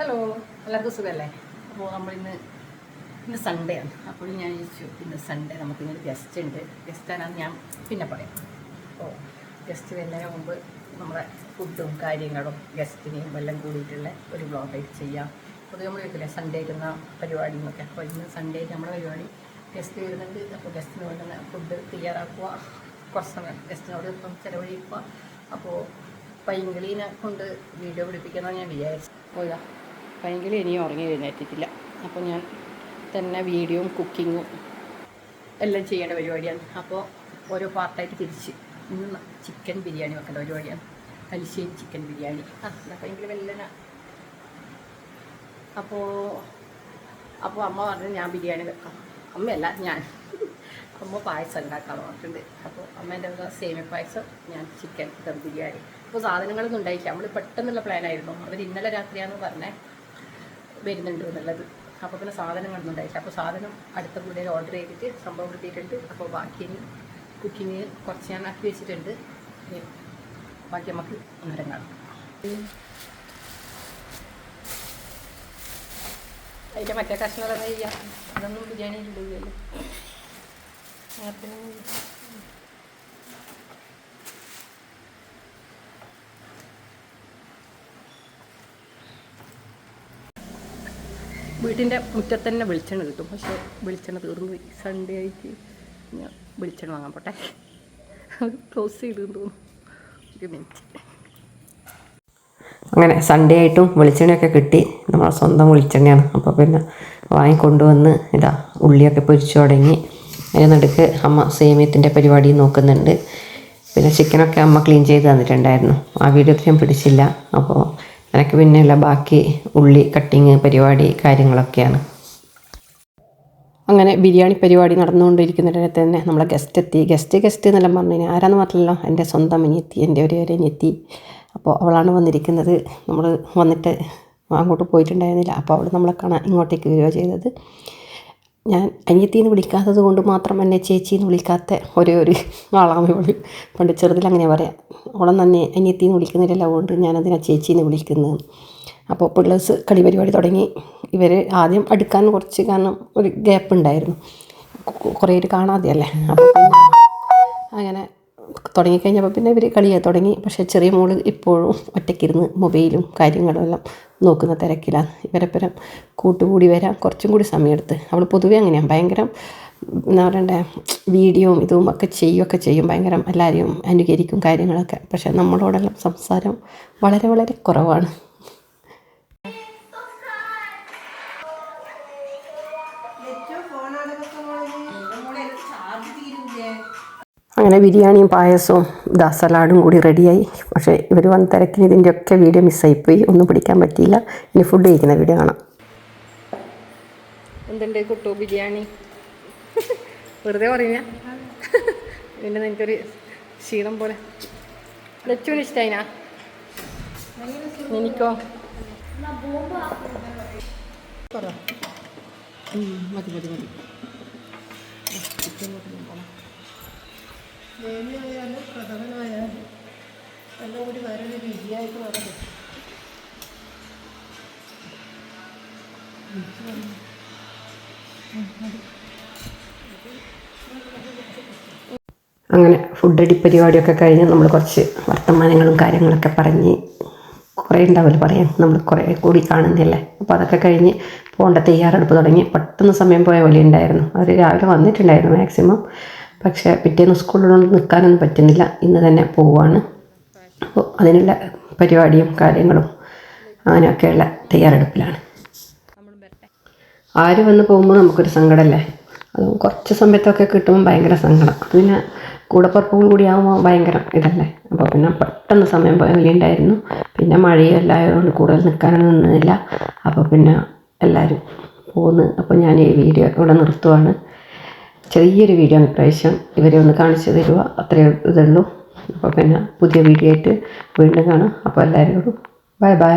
Hello എല്ലാവർക്കും സുഖമല്ലേ അപ്പോൾ നമ്മൾ ഇന്ന് ഇന്ന് സൺഡേ ആണ്. അപ്പോൾ ഞാൻ ചോദിച്ചു ഇന്ന് സൺഡേ നമുക്ക് ഇന്നൊരു ഗസ്റ്റ് ഉണ്ട്. ഗസ്റ്റ് ആണെന്ന് ഞാൻ പിന്നെ പറയാം. അപ്പോൾ ഗസ്റ്റ് വരുന്നതിന് മുമ്പ് നമ്മുടെ ഫുഡും കാര്യങ്ങളും ഗസ്റ്റിനെയും എല്ലാം കൂടിയിട്ടുള്ള ഒരു ബ്ലോഗായിട്ട് ചെയ്യാം. അപ്പോൾ നമ്മൾ കേൾക്കില്ലേ സൺഡേ ഇരുന്ന പരിപാടി എന്നൊക്കെ അപ്പോൾ ഇന്ന് സൺഡേ നമ്മുടെ പരിപാടി ഗസ്റ്റ് വരുന്നുണ്ട്. അപ്പോൾ ഗസ്റ്റിന് വേണ്ടുന്ന ഫുഡ് തയ്യാറാക്കുക കുറച്ച് സമയം ഗസ്റ്റിനോട് ഇപ്പം ചിലവഴിക്കുക. അപ്പോൾ പൈങ്കിളീനെ കൊണ്ട് വീഡിയോ പിടിപ്പിക്കണം ഞാൻ വിചാരിച്ചു. ഇതാ. പൈങ്കിളി ഇനിയും ഉറങ്ങി എഴുന്നേറ്റിട്ടില്ല. അപ്പോൾ ഞാൻ തന്നെ വീഡിയോയും കുക്കിങ്ങും എല്ലാം ചെയ്യേണ്ട പരിപാടിയാണ്. അപ്പോൾ ഓരോ പാർട്ടായിട്ട് തിരിച്ച് ഇന്ന് ചിക്കൻ ബിരിയാണി വെക്കേണ്ട പരിപാടിയാണ്. തലശ്ശേരി ചിക്കൻ ബിരിയാണി. ആ പൈങ്കിളി വെല്ലന. അപ്പോൾ അപ്പോൾ അമ്മ പറഞ്ഞു ഞാൻ ബിരിയാണി വെക്കാം. അമ്മയല്ല ഞാൻ. അമ്മ പായസം ഉണ്ടാക്കാൻ പറഞ്ഞിട്ടുണ്ട്. അപ്പോൾ അമ്മേന്റെ സേമിയ പായസം ഞാൻ ചിക്കൻ ദം ബിരിയാണി. അപ്പോൾ സാധനങ്ങളൊന്നും ഉണ്ടായില്ല നമ്മൾ പെട്ടെന്നുള്ള പ്ലാനായിരുന്നു അവർ ഇന്നലെ രാത്രിയാണെന്ന് പറഞ്ഞേ. വരുന്നുണ്ട് എന്നുള്ളത്. അപ്പോൾ പിന്നെ സാധനങ്ങളൊന്നും അപ്പോൾ സാധനം അടുത്ത കൂടെ ഓർഡർ ചെയ്തിട്ട് സംഭവം കിട്ടിയിട്ടുണ്ട്. അപ്പോൾ ബാക്കി കുക്കിങ് കുറച്ച് ഞാൻ ആക്കി വെച്ചിട്ടുണ്ട്. ബാക്കി നമുക്ക് അന്നേരം കാണാം. അതിന്റെ മറ്റേ കഷ്ണം തന്നെ ചെയ്യാം അതൊന്നും ബിരിയാണി ഇടുകയല്ലോ അങ്ങനത്തെ വീട്ടിന്റെ മുറ്റത്ത് തന്നെ വെളിച്ചെണ്ണ കിട്ടും. പക്ഷേ വെളിച്ചെണ്ണ തീർന്നു. പോയി സൺഡേ ആയിട്ട് ഞാൻ വെളിച്ചെണ്ണ വാങ്ങാൻ പോട്ടെ. അത് ക്ലോസ് ചെയ്തു തോന്നുന്നു. ഒരു മിനിറ്റ് അങ്ങനെ സൺഡേ ആയിട്ടും വെളിച്ചെണ്ണയൊക്കെ കിട്ടി. നമ്മളെ സ്വന്തം വെളിച്ചെണ്ണയാണ്. അപ്പോൾ പിന്നെ വാങ്ങിക്കൊണ്ടുവന്ന് ഇതാ ഉള്ളിയൊക്കെ പൊരിച്ചു തുടങ്ങി. അതിന് നടുക്ക് അമ്മ സേമിയത്തിന്റെ പരിപാടി നോക്കുന്നുണ്ട്. പിന്നെ ചിക്കനൊക്കെ അമ്മ ക്ലീൻ ചെയ്ത് തന്നിട്ടുണ്ടായിരുന്നു. ആ വീഡിയോ ഞാൻ പിടിച്ചില്ല. അപ്പോൾ എനിക്ക് പിന്നെയുള്ള ബാക്കി ഉള്ളി കട്ടിങ് പരിപാടി കാര്യങ്ങളൊക്കെയാണ്. അങ്ങനെ ബിരിയാണി പരിപാടി നടന്നുകൊണ്ടിരിക്കുന്നിടത്ത് തന്നെ നമ്മളെ ഗസ്റ്റ് എത്തി. ഗസ്റ്റ് ഗസ്റ്റ് എന്നെല്ലാം പറഞ്ഞു കഴിഞ്ഞാൽ ആരാന്ന് മാത്രമല്ല എന്റെ സ്വന്തം അനിയത്തി എന്റെ ഒരു ഒരു അനിയത്തി. അപ്പോൾ അവളാണ് വന്നിരിക്കുന്നത്. നമ്മൾ വന്നിട്ട് അങ്ങോട്ട് പോയിട്ടുണ്ടായിരുന്നില്ല. അപ്പോൾ അവൾ നമ്മളെ കാണാൻ ഇങ്ങോട്ടേക്ക് വരിക ചെയ്തത്. ഞാൻ അനിയത്തിന്ന് വിളിക്കാത്തത് കൊണ്ട് മാത്രം എന്നെ ചേച്ചിന്ന് വിളിക്കാത്ത ഒരേ ഒരു ആളാണ് ഇവൾ പണ്ട് ചെറുതിൽ അങ്ങനെ പറയാം. അവളെ തന്നെ അനിയത്തിന്ന് വിളിക്കുന്നില്ല അതുകൊണ്ട് ഞാനതിനെ ചേച്ചീന്ന് വിളിക്കുന്നത്. അപ്പോൾ പിള്ളേഴ്സ് കളി പരിപാടി തുടങ്ങി. ഇവർ ആദ്യം അടുക്കാൻ കുറച്ച് കാരണം ഒരു ഗ്യാപ്പ് ഉണ്ടായിരുന്നു കുറേ പേര് കാണാതെയല്ലേ അപ്പോൾ അങ്ങനെ തുടങ്ങിക്കഴിഞ്ഞപ്പോൾ പിന്നെ ഇവർ കളിയാ തുടങ്ങി. പക്ഷേ ചെറിയ മോൾ ഇപ്പോഴും ഒറ്റയ്ക്കിരുന്ന് മൊബൈലും കാര്യങ്ങളും എല്ലാം നോക്കുന്ന തിരക്കിലാണ്. ഇവരെപ്പരം കൂട്ടുകൂടി വരാൻ കുറച്ചും കൂടി സമയമെടുത്ത്. അവൾ പൊതുവേ അങ്ങനെയാണ് ഭയങ്കര എന്താ പറയണ്ടേ വീഡിയോയും ഇതും ഒക്കെ ചെയ്യുകയൊക്കെ ചെയ്യും. ഭയങ്കര എല്ലാവരെയും അനുകരിക്കും കാര്യങ്ങളൊക്കെ. പക്ഷേ നമ്മളോടെല്ലാം സംസാരം വളരെ വളരെ കുറവാണ്. അങ്ങനെ ബിരിയാണിയും പായസവും ദാ സലാഡും കൂടി റെഡിയായി. പക്ഷേ ഇവർ വന്ന് തിരക്കിന് ഇതിന്റെയൊക്കെ വീഡിയോ മിസ്സായിപ്പോയി. ഒന്നും പിടിക്കാൻ പറ്റിയില്ല. ഇനി ഫുഡ് കഴിക്കുന്ന വീഡിയോ കാണാം. എന്തുണ്ട് കുട്ടു ബിരിയാണി? വെറുതെ പറഞ്ഞ പിന്നെ നിനക്കൊരു ക്ഷീണം പോലെ. ലച്ചുവിന് ഇഷ്ടമായിനാ എനിക്കോ മതി മതി മതി. ദേവിയായാലും പ്രഥമനായാലും എല്ലാം കൂടി വേറൊരു രുചിയായിട്ട് നടക്കും അങ്ങനെ ഫുഡ് അടി പരിപാടിയൊക്കെ കഴിഞ്ഞ് നമ്മൾ കുറച്ച് വർത്തമാനങ്ങളും കാര്യങ്ങളൊക്കെ പറഞ്ഞ് കുറേ ഉണ്ടാവില്ല പറയാൻ. നമ്മൾ കുറേ കൂടി കാണുന്നില്ലേ അപ്പോൾ അതൊക്കെ കഴിഞ്ഞ് പോകേണ്ട തയ്യാറെടുപ്പ് തുടങ്ങി പെട്ടെന്ന് സമയം പോയ പോലെ ഉണ്ടായിരുന്നു. അവർ രാവിലെ വന്നിട്ടുണ്ടായിരുന്നു മാക്സിമം പക്ഷേ പിറ്റേന്ന് സ്കൂളിലൊന്നും നിൽക്കാനൊന്നും പറ്റുന്നില്ല. ഇന്ന് തന്നെ പോവുകയാണ് അപ്പോൾ അതിനുള്ള പരിപാടിയും കാര്യങ്ങളും അങ്ങനെയൊക്കെയുള്ള തയ്യാറെടുപ്പിലാണ്. ആര് വന്ന് പോകുമ്പോൾ നമുക്കൊരു സങ്കടമല്ലേ? അതും കുറച്ച് സമയത്തൊക്കെ കിട്ടുമ്പോൾ ഭയങ്കര സങ്കടം. അത് പിന്നെ കൂടപ്പുറപ്പുകൾ കൂടി ആകുമ്പോൾ ഭയങ്കര ഇതല്ലേ? അപ്പോൾ പിന്നെ പെട്ടെന്ന് സമയം പോയ ഉണ്ടായിരുന്നു. പിന്നെ മഴയും എല്ലായതുകൊണ്ട് കൂടുതൽ നിൽക്കാനൊന്നും നിന്നില്ല. അപ്പോൾ പിന്നെ എല്ലാവരും പോന്ന്. അപ്പോൾ ഞാൻ ഈ വീഡിയോ ഇവിടെ നിർത്തുവാണ്. ചെറിയൊരു വീഡിയോ ആണ് ഇപ്രാവശ്യം. ഇവരെ ഒന്ന് കാണിച്ചു തരുക അത്രയേ ഇതുള്ളൂ. അപ്പോൾ പിന്നെ പുതിയ വീഡിയോ ആയിട്ട് വീണ്ടും കാണാം. അപ്പോൾ എല്ലാവരോടും ബൈ ബൈ